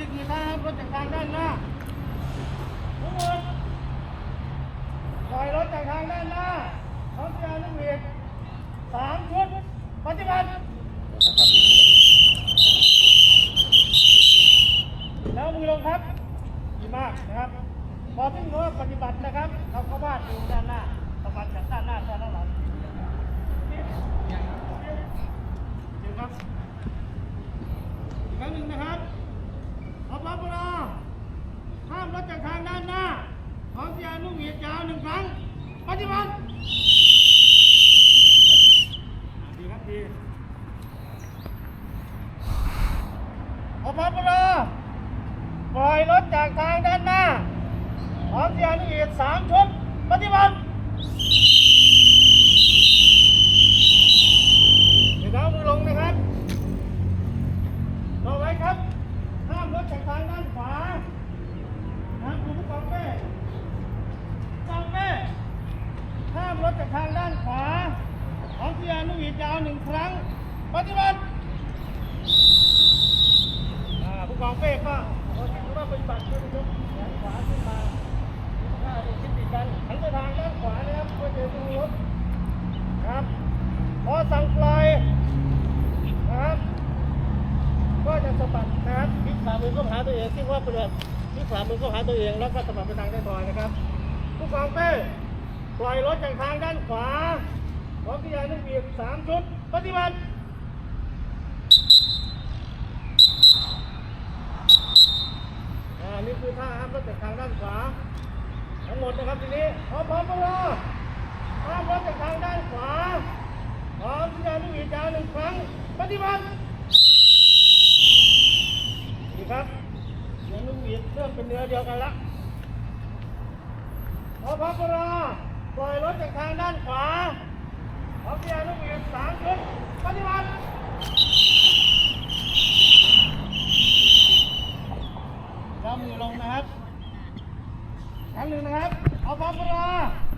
ถจากทางด้านหน้าทุกคนปล่อยรถจากทางด้านหน้าพร้อมยาลูกเวียดสามชุดปฏิบัติแล้วมือลงครับดีมากนะครับพอถึงรถปฏิบัตินะครับเขาเข้าบ้านอยู่ด้านหน้าปฏิบัติจากด้านหน้าด้านหลังเดี๋ยวครับอีกครั้งหนึ่งนะครับ เอาปั๊บรห้ามรถจากทางด้านหน้า ขอมที่จะนุ่งเหยียดยาวหนึ่งครั้ง ปฏิบัติดีครับดีอภิบรปล่อยรถจากทางด้านหน้า ขอมที่จะนุ่งเหยียดสามชุด จากทางด้านขวานะคุณผู้กองเป้กองเป้ห้ามรถจากทางด้านขวาพร้อมที่จะนุ่งเหยีดยาวหนึ่งครั้ง ปฏิบัติผู้กองเป้ก็ถือว่าปฏิบัติด้วยนะครับแขนขวาขึ้นมาถ้าดูคิดติดกันหันไปทางด้านขวานะครับเพื่อจะดูรถครับ พอสั่งปล่อยนะครับ ก็จะสะบัดนะครับ พลิกขวามือก็หาตัวเองที่ว่าเปลือกพลิกขวามือก็หาตัวเองแล้วก็สะบัดไปทางด้านขวานะครับผู้กองเป้ปล่อยรถจากทางด้านขวาพร้อมที่จะนึ่งเบียดสามชุด ปฏิบัติอ่านี่คือท่าห้ามรถจากทางด้านขวาทั้งหมดนะครับทีนี้พร้อมพร้อมกันเลยห้ามรถจากทางด้านขวาพร้อมที่จะนุ่งอีกยาวหนึ่งครั้ง ปฏิบัติ ครับเสียงลูกหวีเริ่มเป็นเนื้อเดียวกันละขอพักรอปล่อยรถจากทางด้านขวาขอเสียนุ่กหวีสามชุดปฏิบัติจับมือลงนะครับครั้งหนึ่งนะครับขอพักรอ